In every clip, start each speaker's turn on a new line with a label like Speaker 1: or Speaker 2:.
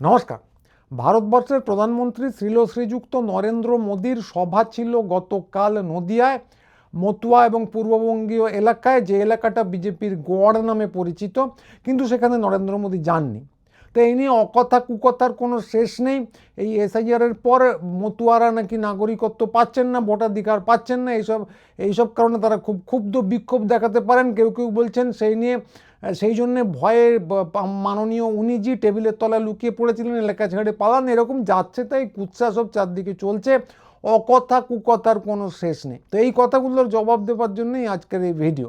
Speaker 1: নমস্কার। ভারতবর্ষের প্রধানমন্ত্রী শ্রীল শ্রীযুক্ত নরেন্দ্র মোদীর সভা ছিল গতকাল নদিয়ায়, মতুয়া এবং পূর্ববঙ্গীয় এলাকায়, যে এলাকাটা বিজেপির গড় নামে পরিচিত, কিন্তু সেখানে নরেন্দ্র মোদী যাননি। তো এই নিয়ে অকথা কুকথার কোনো শেষ নেই। এই এসআইআরের পর মতুয়ারা নাকি নাগরিকত্ব পাচ্ছেন না, ভোটাধিকার পাচ্ছেন না, এইসব এইসব কারণে তারা খুব ক্ষুব্ধ বিক্ষোভ দেখাতে পারেন। কেউ কেউ বলছেন সেই নিয়ে সেই জন্যে ভয়ে মাননীয় উনিজি টেবিলের তলায় লুকিয়ে পড়েছিলেন এলাকা ছেড়ে পালান, এরকম যাচ্ছে তাই কুৎসা সব চারদিকে চলছে। অকথা কুকথার কোনো শেষ নেই। তো এই কথাগুলোর জবাব দেওয়ার জন্যই আজকের এই ভিডিও।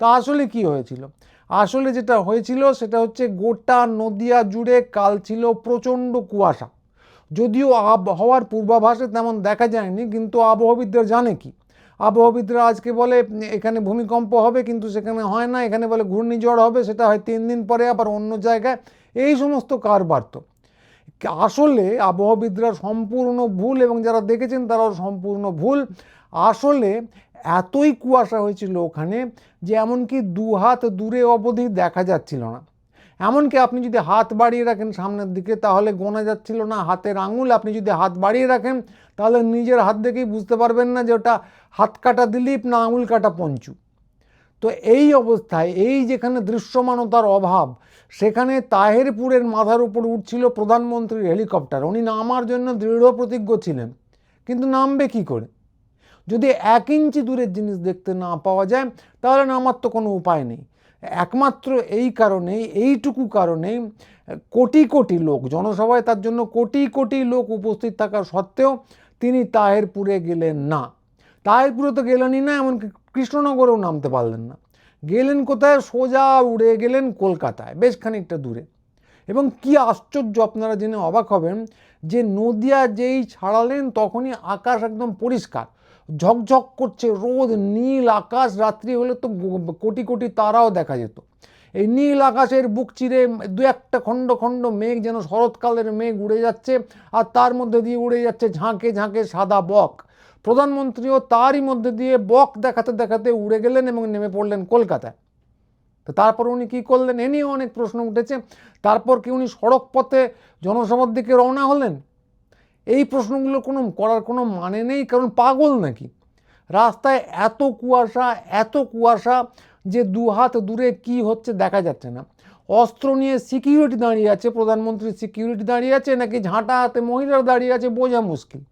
Speaker 1: তা আসলে কি হয়েছিল? আসলে যেটা হয়েছিল, সেটা হচ্ছে গোটা নদিয়া জুড়ে কাল ছিল প্রচণ্ড কুয়াশা। যদিও আবহাওয়ার পূর্বাভাসে তেমন দেখা যায়নি, কিন্তু আবহাওয়াবিদরা জানে কি? আবহাওয়াবিদরা আজকে বলে, এখানে ভূমিকম্প হবে কিন্তু সেখানে হয় না, এখানে বলে ঘূর্ণিঝড় হবে, সেটা হয় তিন দিন পরে আবার অন্য জায়গায়। এই সমস্ত কারবার তো। আসলে আবহাওয়াবিদরা সম্পূর্ণ ভুল এবং যারা দেখেছেন তারাও সম্পূর্ণ ভুল। আসলে এতই কুয়াশা হয়েছিল ওখানে যে এমনকি দু হাত দূরে অবধি দেখা যাচ্ছিল না। এমনকি আপনি যদি হাত বাড়িয়ে রাখেন সামনের দিকে, তাহলে গোনা যাচ্ছিল না, হাতের আঙুল আপনি যদি হাত বাড়িয়ে রাখেন, তাহলে নিজের হাত দেখেই বুঝতে পারবেন না যে ওটা হাত কাটা দিলীপ না আঙুল কাটা পঞ্চু। তো এই অবস্থায়, এই যেখানে দৃশ্যমানতার অভাব, সেখানে তাহেরপুরের মাথার উপর উঠছিল প্রধানমন্ত্রীর হেলিকপ্টার। উনি নামার জন্য দৃঢ় প্রতিজ্ঞ ছিলেন, কিন্তু নামবে কি করে? যদি এক ইঞ্চি দূরের জিনিস দেখতে না পাওয়া যায়, তাহলে নামার তো কোনো উপায় নেই। একমাত্র এই কারণেই, এইটুকু কারণেই, কোটি কোটি লোক, জনসভায় তার জন্য কোটি কোটি লোক উপস্থিত থাকা সত্ত্বেও তিনি তাহেরপুরে গেলেন না। তাহেরপুরে তো গেলেনই না, এমনকি কৃষ্ণনগরেও নামতে পারলেন না। গেলেন কোথায়? সোজা উড়ে গেলেন কলকাতায়, বেশ খানিকটা দূরে। এবং কি আশ্চর্য আপনারা জেনে অবাক হবেন যে নদিয়া যেই ছাড়ালেন, তখনই আকাশ একদম পরিষ্কার। ঝকঝক করছে, রোদ, নীল আকাশ, রাত্রি হলে তো কোটি কোটি তারাও দেখা যেত। এই নীল আকাশের বুক চিরে দু একটা খণ্ড খণ্ড মেঘ যেন শরৎকালের মেঘ উড়ে যাচ্ছে আর তার মধ্যে দিয়ে উড়ে যাচ্ছে ঝাঁকে ঝাঁকে সাদা বক। প্রধানমন্ত্রীও তারই মধ্যে দিয়ে বক দেখাতে দেখাতে উড়ে গেলেন এবং নেমে পড়লেন কলকাতায়। তো তারপর উনি কী করলেন? এ নিয়েও অনেক প্রশ্ন উঠেছে। তারপর কি উনি সড়ক পথে জনসভার দিকে রওনা হলেন? এই প্রশ্নগুলো কোনো করার কোনো মানে নেই, কারণ পাগল নাকি? রাস্তায় এত কুয়াশা এত কুয়াশা যে দু হাত দূরে কি হচ্ছে দেখা যাচ্ছে না। অস্ত্র নিয়ে সিকিউরিটি দাঁড়িয়ে আছে প্রধানমন্ত্রীর সিকিউরিটি দাঁড়িয়ে আছে, নাকি ঝাঁটা হাতে মহিলারা দাঁড়িয়ে আছে, বোঝা মুশকিল।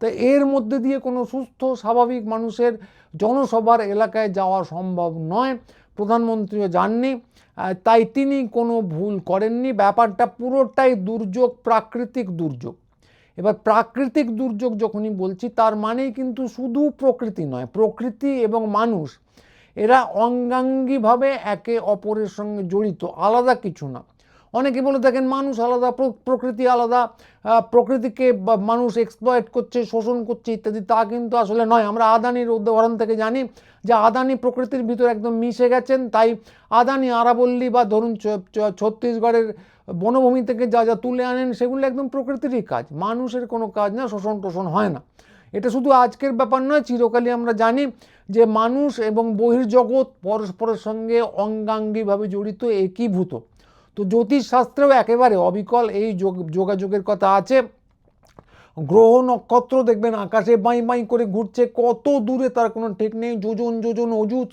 Speaker 1: তো এর মধ্যে দিয়ে কোনো সুস্থ, স্বাভাবিক মানুষের জনসভার এলাকায় যাওয়া সম্ভব নয়। প্রধানমন্ত্রীও যাননি তাই তিনি কোনো ভুল করেননি। ব্যাপারটা পুরোটাই দুর্যোগ, প্রাকৃতিক দুর্যোগ। এবার প্রাকৃতিক দুর্যোগ যখনই বলছি, তার মানেই কিন্তু শুধু প্রকৃতি নয়, প্রকৃতি এবং মানুষ। এরা অঙ্গাঙ্গিভাবে একে অপরের সঙ্গে জড়িত, আলাদা কিছু না। অনেকে বলে থাকেন, মানুষ আলাদা প্রকৃতি আলাদা প্রকৃতিকে মানুষ এক্সপ্লয়েট করছে, শোষণ করছে ইত্যাদি, তা কিন্তু আসলে নয়। আমরা আদানির উদাহরণ থেকে জানি যে আদানি প্রকৃতির ভিতর একদম মিশে গেছেন, তাই আদানি আরাবল্লী বা ধরুন ছত্তিশগড়ের বনভূমি থেকে যা যা তুলে আনেন, সেগুলো একদম প্রকৃতিরই কাজ। মানুষের কোনো কাজ না, শোষণ টোষণ হয় না। এটা শুধু আজকের ব্যাপার নয়, চিরকালই আমরা জানি যে মানুষ এবং বহির্জগৎ পরস্পরের সঙ্গে অঙ্গাঙ্গিভাবে জড়িত, একীভূত। তো জ্যোতিষশাস্ত্রেও একেবারে অবিকল এই যোগ, যোগাযোগের কথা আছে। গ্রহ নক্ষত্র দেখবেন আকাশে বাই বাই করে ঘুরছে, কত দূরে তার কোনো ঠিক নেই। যোজন যোজন অযুত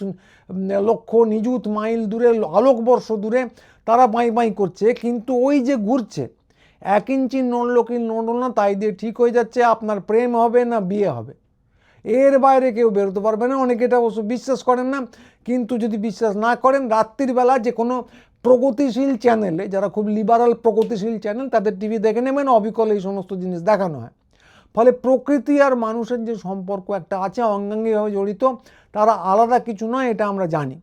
Speaker 1: লক্ষ, নিযুত, মাইল দূরে, আলোকবর্ষ দূরে। তারা বাই বাই করছে, কিন্তু ওই যে ঘুরছে, এক ইঞ্চি নড়ল কি নড়ল না, তাই দিয়ে ঠিক হয়ে যাচ্ছে, আপনার প্রেম হবে না বিয়ে হবে। এর বাইরে কেউ বেরোতে পারবে না, অনেকে এটা অবশ্য বিশ্বাস করেন না, কিন্তু যদি বিশ্বাস না করেন, রাত্রির বেলা যে কোনো প্রগতিশীল চ্যানেলে যারা খুব লিবারাল প্রগতিশীল চ্যানেল তাদের টিভি দেখে নেবেন, অবিকল এই সমস্ত জিনিস দেখানো হয়। ফলে প্রকৃতি আর মানুষের যে সম্পর্ক একটা আছে, অঙ্গাঙ্গিভাবে জড়িত, তারা আলাদা কিছু নয়, এটা আমরা জানি।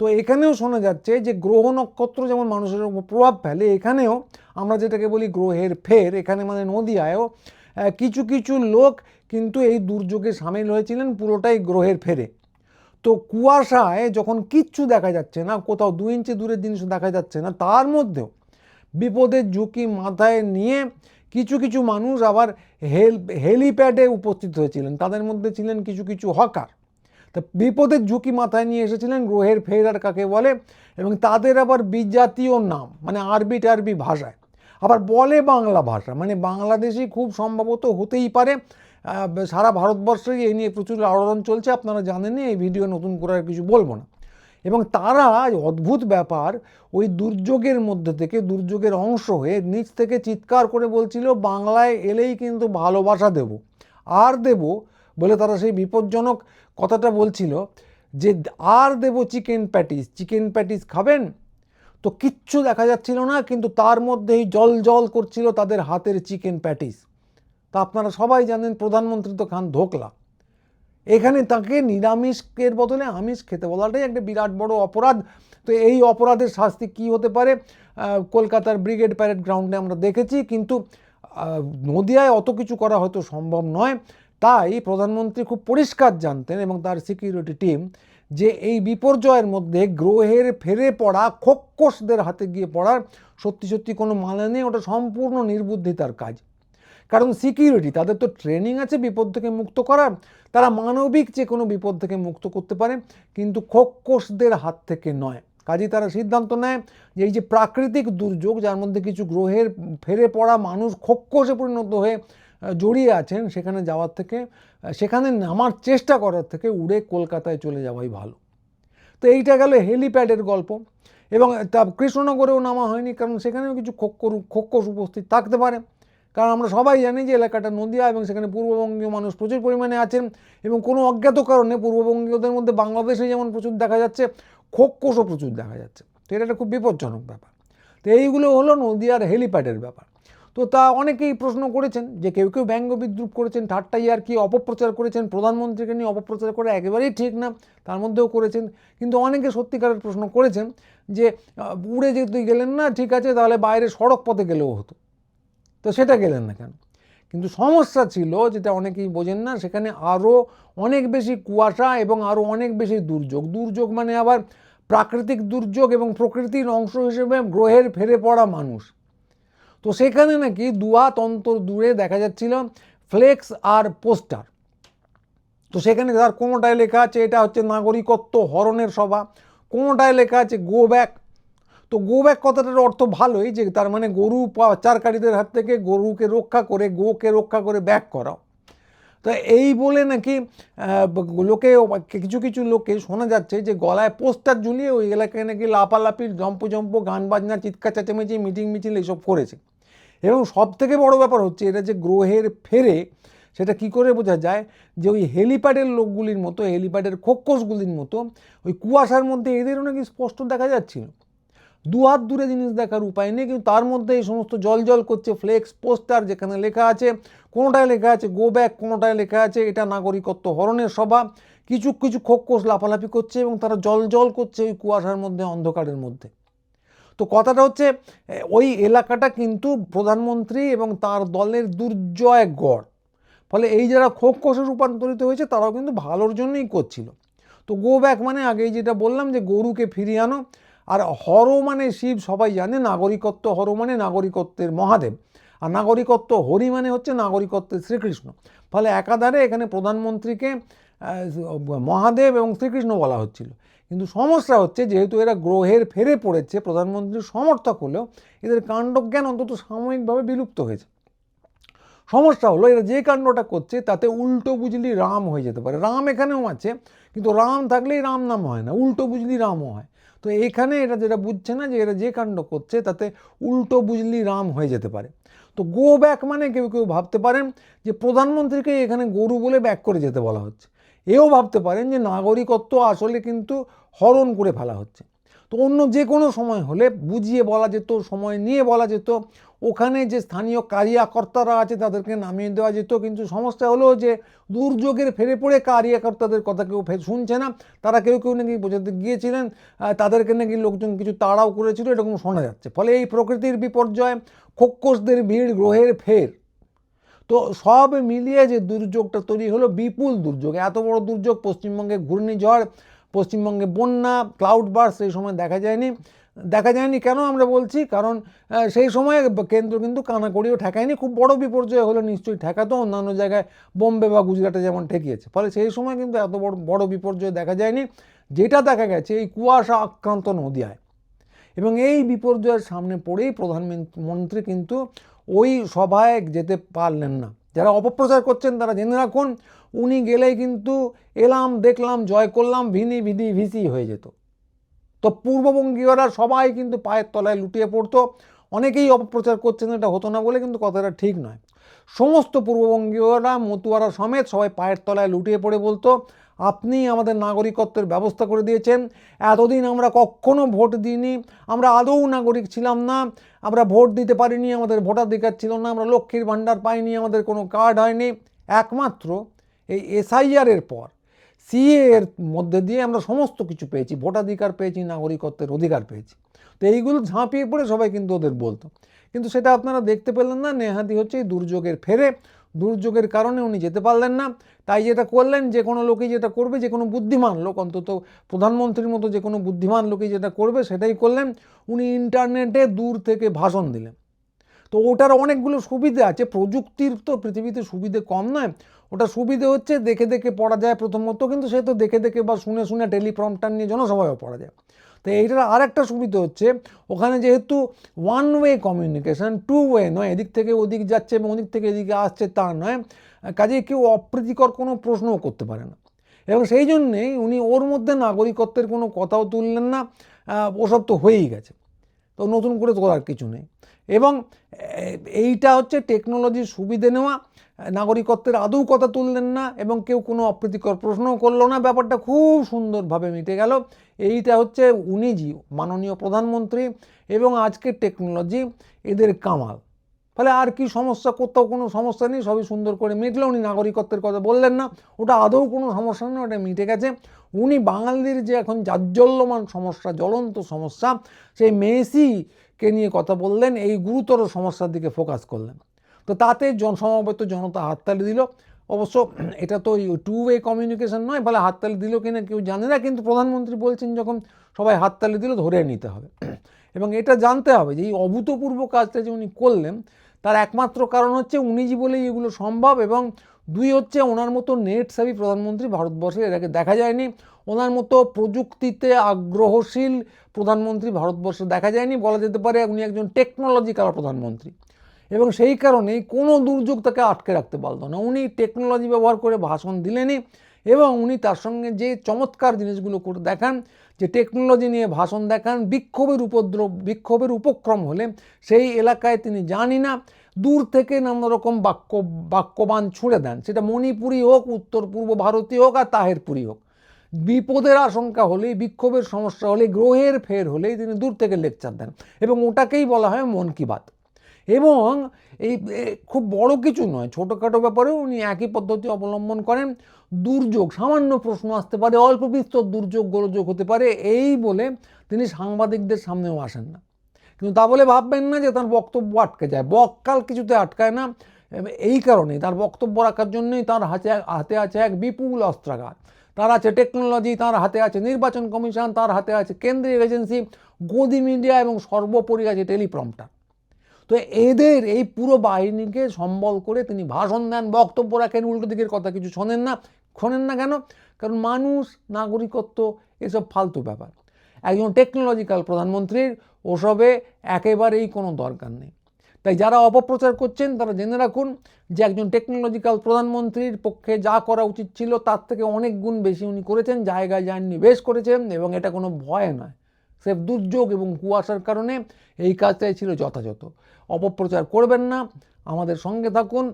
Speaker 1: তো এখানেও শোনা যাচ্ছে যে গ্রহ নক্ষত্র যেমন মানুষের উপর প্রভাব ফেলে, এখানেও আমরা যেটাকে বলি গ্রহের ফের, এখানে মানে নদিয়ায়ও কিছু কিছু লোক কিন্তু এই দুর্যোগে সামিল হয়েছিলেন পুরোটাই গ্রহের ফেরে। তো কুয়াশায় যখন কিচ্ছু দেখা যাচ্ছে না, কোথাও দু ইঞ্চি দূরের জিনিস দেখা যাচ্ছে না, তার মধ্যেও বিপদের ঝুঁকি মাথায় নিয়ে কিছু কিছু মানুষ আবার হেল, হেলিপ্যাডে উপস্থিত হয়েছিলেন। তাদের মধ্যে ছিলেন কিছু কিছু হকার। তা বিপদের ঝুঁকি মাথায় নিয়ে এসেছিলেন গ্রহের ফেরার কাকে বলে এবং তাদের আবার বিজাতীয় নাম মানে আরবি টারবি ভাষায়। আবার বলে বাংলা ভাষা মানে বাংলাদেশি খুব সম্ভবত হতেই পারে। সারা ভারতবর্ষেই এই নিয়ে প্রচুর আলোড়ন চলছে, আপনারা জানেনই এই ভিডিও নতুন করে আর কিছু বলব না। এবং তারা অদ্ভুত ব্যাপার, ওই দুর্যোগের মধ্যে থেকে, দুর্যোগের অংশ হয়ে নিচ থেকে চিৎকার করে বলছিল, বাংলায় এলেই কিন্তু ভালোবাসা দেব, আর দেব বলে তারা সেই বিপজ্জনক কথাটা বলছিল যে আর দেব চিকেন প্যাটিস চিকেন প্যাটিস খাবেন? তো কিচ্ছু দেখা যাচ্ছিল না, কিন্তু তার মধ্যেই জল জল করছিল তাদের হাতের চিকেন প্যাটিস। তা আপনারা সবাই জানেন, প্রধানমন্ত্রী তো খান ধোকলা। এখানে তাকে নিরামিষের বদলে আমিষ খেতে বলাটাই একটা বিরাট বড় অপরাধ। তো এই অপরাধের শাস্তি কি হতে পারে? কলকাতার ব্রিগেড প্যারেড গ্রাউন্ডে আমরা দেখেছি, কিন্তু নদিয়ায় অত কিছু করা হয়তো সম্ভব নয়। তাই প্রধানমন্ত্রী খুব পরিষ্কার জানতেন এবং তার সিকিউরিটি টিম যে এই বিপর্যয়ের মধ্যে গ্রহের ফেরে পড়া খোক্কসদের হাতে গিয়ে পড়ার সত্যি সত্যি কোনো মানে নেই, ওটা সম্পূর্ণ নির্বুদ্ধিতার কাজ। কারণ সিকিউরিটি তাদের তো ট্রেনিং আছে বিপদ থেকে মুক্ত করার, তারা মানবিক যে কোনো বিপদ থেকে মুক্ত করতে পারে, কিন্তু খোক্কসদের হাত থেকে নয়। কাজেই তারা সিদ্ধান্ত নেয় যে এই যে প্রাকৃতিক দুর্যোগ, যার মধ্যে কিছু গ্রহের ফেরে পড়া মানুষ খোক্কসে পরিণত হয়ে জড়িয়ে আছেন, সেখানে যাওয়ার থেকে সেখানে নামার চেষ্টা করার থেকে উড়ে কলকাতায় চলে যাওয়াই ভালো। তো এইটা গেল হেলিপ্যাডের গল্প। এবং তা কৃষ্ণনগরেও নামা হয়নি, কারণ সেখানেও কিছু খোক্কর খোক্কস উপস্থিত থাকতে পারে। কারণ আমরা সবাই জানি যে এলাকাটা নদিয়া এবং সেখানে পূর্ববঙ্গীয় মানুষ প্রচুর পরিমাণে আছেন এবং কোনো অজ্ঞাত কারণে পূর্ববঙ্গীয়দের মধ্যে বাংলাদেশে যেমন প্রচুর দেখা যাচ্ছে, খোক্কসও প্রচুর দেখা যাচ্ছে। তো এটা একটা খুব বিপজ্জনক ব্যাপার। তো এইগুলো হলো নদিয়ার হেলিপ্যাডের ব্যাপার। তো তা অনেকেই প্রশ্ন করেছেন যে কেউ কেউ ব্যঙ্গ বিদ্রুপ করেছেন, ঠাট্টা ইয়ার কি অপপ্রচার করেছেন, প্রধানমন্ত্রীকে নিয়ে অপপ্রচার করে একেবারেই ঠিক না, তার মধ্যেও করেছেন। কিন্তু অনেকে সত্যিকারের প্রশ্ন করেছেন যে উড়ে যেতে গেলেন না ঠিক আছে, তাহলে বাইরে সড়ক পথে গেলেও হতো। তো সেটা গেলেন না কেন? কিন্তু সমস্যা ছিল, যেটা অনেকেই বোঝেন না, সেখানে আরও অনেক বেশি কুয়াশা এবং আরও অনেক বেশি দুর্যোগ। দুর্যোগ মানে আবার প্রাকৃতিক দুর্যোগ এবং প্রকৃতির অংশ হিসেবে গ্রহের ফেরে পড়া মানুষ। তো সেখানে নাকি দুহাত অন্তর দূরে দেখা যাচ্ছিল, ফ্লেক্স আর পোস্টার। তো সেখানে তার কোনোটায় লেখা আছে, এটা হচ্ছে নাগরিকত্ব হরণের সভা। কোনোটায় লেখা আছে গো ব্যাক তো গো ব্যাক কথাটার অর্থ ভালোই, যে তার মানে গরু পাচারকারীদের হাত থেকে গরুকে রক্ষা করে, গোকে রক্ষা করে ব্যাক করাও। তো এই বলে নাকি লোকে, কিছু কিছু লোকে শোনা যাচ্ছে যে গলায় পোস্টার ঝুলিয়ে ওই এলাকায় নাকি লাপালাপি জম্প জম্প গান বাজনা চিৎকার, চেঁচামেচি, মিটিং, মিছিল এইসব করেছে। এবং সব থেকে বড় ব্যাপার হচ্ছে এটা যে গ্রহের ফেরে সেটা কি করে বোঝা যায়? যে ওই হেলিপ্যাডের লোকগুলির মতো, হেলিপ্যাডের খোক্কসগুলির মতো ওই কুয়াশার মধ্যে এদেরও নাকি স্পষ্ট দেখা যাচ্ছিল। দু হাত দূরে জিনিস দেখার উপায় নেই, কিন্তু তার মধ্যে এই সমস্ত জল জল করছে, ফ্লেক্স পোস্টার যেখানে লেখা আছে, কোনোটায় লেখা আছে গো ব্যাক কোনোটায় লেখা আছে এটা নাগরিকত্ব হরণের সভা। কিছু কিছু খোক্কস লাফালাফি করছে এবং তারা জল জল করছে ওই কুয়াশার মধ্যে, অন্ধকারের মধ্যে। তো কথাটা হচ্ছে ওই এলাকাটা কিন্তু প্রধানমন্ত্রী এবং তার দলের দুর্জয় গড়। ফলে এই যারা খোক্কসে রূপান্তরিত হয়েছে, তারাও কিন্তু ভালোর জন্যই করছিল। তো গো ব্যাক মানে আগেই যেটা বললাম যে, গরুকে ফিরিয়ে আনো। আর হর মানে শিব, সবাই জানে, নাগরিকত্ব হর মানে নাগরিকত্বের মহাদেব। আর নাগরিকত্ব হরি মানে হচ্ছে নাগরিকত্বের শ্রীকৃষ্ণ। ফলে একাধারে এখানে প্রধানমন্ত্রীকে মহাদেব এবং শ্রীকৃষ্ণ বলা হচ্ছিল। কিন্তু সমস্যা হচ্ছে যেহেতু এরা গ্রহের ফেরে পড়েছে, প্রধানমন্ত্রীর সমর্থক হলেও এদের কাণ্ডজ্ঞান অন্তত সাময়িকভাবে বিলুপ্ত হয়েছে। সমস্যা হলো এরা যে কাণ্ডটা করছে তাতে উল্টো বুঝলি রাম হয়ে যেতে পারে। রাম এখানেও আছে, কিন্তু রাম থাকলেই রাম নাম হয় না, উল্টো বুঝলি রামও হয়। তো এখানে এটা যেটা বুঝছে না যে এরা যে কাণ্ড করছে তাতে উল্টো বুঝলি রাম হয়ে যেতে পারে। তো গো ব্যাক মানে কেউ কেউ ভাবতে পারেন যে প্রধানমন্ত্রীকে এখানে গরু বলে ব্যাক করে যেতে বলা হচ্ছে। এও ভাবতে পারেন যে নাগরিকত্ব আসলে কিন্তু হরণ করে ফেলা হচ্ছে। তো অন্য যে কোনো সময় হলে বুঝিয়ে বলা যেত, সময় নিয়ে বলা যেত, ওখানে যে স্থানীয় কারিয়াকর্তারা আছে তাদেরকে নামিয়ে দেওয়া যেত, কিন্তু সমস্যা হলো যে দুর্যোগের ফেরে পড়ে কারিয়াকর্তাদের কথা কেউ শুনছে না, তারা কেউ কেউ নাকি বোঝাতে গিয়েছিলেন তাদেরকে নাকি লোকজন কিছু তাড়াও করেছিল, এরকম শোনা যাচ্ছে। ফলে এই প্রকৃতির বিপর্যয় খোক্কসদের ভিড়, গ্রহের ফের। তো সব মিলিয়ে যে দুর্যোগটা তৈরি হলো, বিপুল দুর্যোগ। এত বড় দুর্যোগ, পশ্চিমবঙ্গে ঘূর্ণিঝড় পশ্চিমবঙ্গে বন্যা ক্লাউড বার্স সেই সময় দেখা যায়নি। দেখা যায়নি কেন আমরা বলছি? কারণ সেই সময় কেন্দ্র কিন্তু কানাকড়িও ঠেকায়নি। খুব বড় বিপর্যয় হলে, নিশ্চয়ই ঠেকাতো। অন্যান্য জায়গায় বোম্বে বা গুজরাটে যেমন ঠেকিয়েছে। ফলে সেই সময় কিন্তু এত বড় বড় বিপর্যয় দেখা যায়নি। যেটা দেখা গেছে, এই কুয়াশা আক্রান্ত নদিয়ায়। এবং এই বিপর্যয়ের সামনে পড়েই প্রধানমন্ত্রী কিন্তু ওই সভায় যেতে পারলেন না। যারা অপপ্রচার করছেন তারা জেনে রাখুন, উনি গেলেই কিন্তু এলাম, দেখলাম, জয় করলাম, ভিনি, ভিদি, ভিসি হয়ে যেত। তো পূর্ববঙ্গীয়রা সবাই কিন্তু পায়ের তলায় লুটিয়ে পড়তো। অনেকেই অপপ্রচার করছেন, এটা হতো না বলে কিন্তু কথাটা ঠিক নয়। সমস্ত পূর্ববঙ্গীয়রা, মতুয়ারা সমেত সবাই পায়ের তলায় লুটিয়ে পড়ে বলতো। আপনি আমাদের নাগরিকত্বের ব্যবস্থা করে দিয়েছেন। এতদিন আমরা কখনো ভোট দিইনি। আমরা আদৌ নাগরিক ছিলাম না। আমরা ভোট দিতে পারিনি, আমাদের ভোটাধিকার ছিল না। আমরা লক্ষ্মীর ভাণ্ডার পাইনি, আমাদের কোনো কার্ড হয়নি। একমাত্র এই এসআইআরের পর, সিএ এর মধ্যে দিয়ে আমরা সমস্ত কিছু পেয়েছি। ভোটাধিকার পেয়েছি, নাগরিকত্বের অধিকার পেয়েছি। তো এইগুলো ঝাঁপিয়ে পড়ে সবাই কিন্তু ওদের বলতো। কিন্তু সেটা আপনারা দেখতে পেলেন না, নেহাতি হচ্ছে এই দুর্যোগের ফেরে। দুর্যোগের কারণে উনি যেতে পারলেন না। তাই যেটা করলেন, যে কোনো লোকই যেটা করবে, যে কোনো বুদ্ধিমান লোক, অন্তত প্রধানমন্ত্রীর মতো যে কোনো বুদ্ধিমান লোকই যেটা করবে, সেটাই করলেন। উনি ইন্টারনেটে দূর থেকে ভাষণ দিলেন। তো ওটার অনেকগুলো সুবিধে আছে। প্রযুক্তির তো পৃথিবীতে সুবিধে কম নয়। ওটা সুবিধে হচ্ছে দেখে দেখে পড়া যায় প্রথমত, কিন্তু সে তো দেখে দেখে বা শুনে শুনে টেলিপ্রম্পটার নিয়ে জনসভায়ও পড়া যায়। তো এইটার আর একটা সুবিধা হচ্ছে, ওখানে যেহেতু one way communication two way নয়, এদিক থেকে ওদিক যাচ্ছে এবং ওদিক থেকে এদিকে আসছে তা নয় কাজে কেউ অপ্রীতিকর কোনো প্রশ্নও করতে পারে না। এবং সেই জন্যেই উনি ওর মধ্যে নাগরিকত্বের কোনো কথাও তুললেন না ওসব তো হয়েই গেছে। তো নতুন করে করার কিছু নেই। এবং এইটা হচ্ছে টেকনোলজির সুবিধে নেওয়া, নাগরিকত্বের আদৌ কথা তুললেন না এবং কেউ কোনো অপ্রীতিকর প্রশ্নও করল না, ব্যাপারটা খুব সুন্দরভাবে মিটে গেল। এইটা হচ্ছে উনি জি মাননীয় প্রধানমন্ত্রী এবং আজকের টেকনোলজি এদের কামাল। ফলে আর কি সমস্যা, কোথাও কোনো সমস্যা নেই, সবই সুন্দর করে মিটলো। উনি নাগরিকত্বের কথা বললেন না, ওটা আদৌ কোনো সমস্যা নেই, ওটা মিটে গেছে। উনি বাঙালির যে এখন জাজ্জল্যমান সমস্যা, জ্বলন্ত সমস্যা, সেই মেসিকে নিয়ে কথা বললেন, এই গুরুতর সমস্যার দিকে ফোকাস করলেন। তো তাতে জন, সমবেত জনতা হাততালি দিল। অবশ্য এটা তো টু ওয়ে কমিউনিকেশন নয় ফলে হাততালি দিল কিনা কেউ জানে না, কিন্তু প্রধানমন্ত্রী বলছেন যখন সবাই হাততালি দিল ধরে নিতে হবে। এবং এটা জানতে হবে যে এই অভূতপূর্ব কাজটা যে উনি করলেন, তার একমাত্র কারণ হচ্ছে উনি জি বলেই এগুলো সম্ভব এবং দুই হচ্ছে ওনার মতো নেট সাবি প্রধানমন্ত্রী ভারতবর্ষে এর আগে দেখা যায়নি, ওনার মতো প্রযুক্তিতে আগ্রহশীল প্রধানমন্ত্রী ভারতবর্ষে দেখা যায়নি, বলা যেতে পারে উনি একজন টেকনোলজিক্যাল প্রধানমন্ত্রী। এবং সেই কারণেই কোনো দুর্যোগ তাকে আটকে রাখতে পারতো না। উনি টেকনোলজি ব্যবহার করে ভাষণ দিলেনই এবং উনি তার সঙ্গে যে চমৎকার জিনিসগুলো করে দেখান, যে টেকনোলজি নিয়ে ভাষণ দেখান, বিক্ষোভের উপদ্রব, বিক্ষোভের উপক্রম হলে সেই এলাকায় তিনি জানি না, দূর থেকে নানা রকম বাক্য, বাক্যবান ছুঁড়ে দেন। সেটা মণিপুরি হোক, উত্তর পূর্ব ভারতীয় হোক আর তাহেরপুরি হোক। বিপদের আশঙ্কা হলেই, বিক্ষোভের সমস্যা হলে গ্রহের ফের হলেই তিনি দূর থেকে লেকচার দেন এবং ওটাকেই বলা হয় মন কি বাত। এবং এই খুব বড় কিছু নয়, ছোটোখাটো ব্যাপারেও উনি একই পদ্ধতি অবলম্বন করেন। দুর্যোগ, সামান্য প্রশ্ন আসতে পারে, অল্প বিস্তর দুর্যোগ, গোলযোগ হতে পারে, এই বলে তিনি সাংবাদিকদের সামনেও আসেন না। কিন্তু তা বলে ভাববেন না যে তার বক্তব্য আটকে যায়। বককাল কিছুতে আটকায় না, এই কারণেই তার বক্তব্য রাখার জন্যই তার হাতে হাতে আছে এক বিপুল অস্ত্রাগার তার আছে টেকনোলজি, তার হাতে আছে নির্বাচন কমিশন, তার হাতে আছে কেন্দ্রীয় এজেন্সি, গদি মিডিয়া এবং সর্বোপরি আছে টেলিপ্রম্পটার। তো এদের এই পুরো বাহিনীকে সম্বল করে তিনি ভাষণ দেন, বক্তব্য রাখেন, উল্টো দিকের কথা কিছু শোনেন না। শোনেন না কেন? কারণ মানুষ, নাগরিকত্ব, এসব ফালতু ব্যাপার। একজন টেকনোলজিক্যাল প্রধানমন্ত্রীর ওসবে একেবারেই কোনো দরকার নেই। তাই যারা অপপ্রচার করছেন, তারা জেনে রাখুন যে একজন টেকনোলজিক্যাল প্রধানমন্ত্রীর পক্ষে যা করা উচিত ছিল, তার থেকে অনেক গুণ বেশি উনি করেছেন, জায়গায় যান নিবেশ করেছেন, এবং এটা কোনো ভয় নয়। স্রেফ দুর্যোগ এবং কুয়াশার কারণে এই কাজটাই ছিল যথাযথ। অপপ্রচার করবেন না, আমাদের সঙ্গে থাকুন,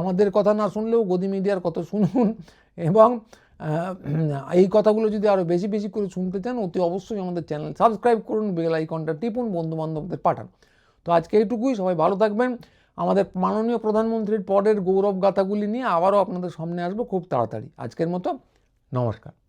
Speaker 1: আমাদের কথা না শুনলেও গদি মিডিয়ার কথা শুনুন এবং এই কথাগুলো যদি আরও বেশি বেশি করে শুনতে চান, অতি অবশ্যই আমাদের চ্যানেল সাবস্ক্রাইব করুন, বেল আইকনটা টিপুন বন্ধু বান্ধবদের পাঠান। তো আজকে এইটুকুই, সবাই ভালো থাকবেন। আমাদের মাননীয় প্রধানমন্ত্রীর পরের গৌরব গাথাগুলি নিয়ে আবারও আপনাদের সামনে আসব খুব তাড়াতাড়ি। আজকের মতো নমস্কার।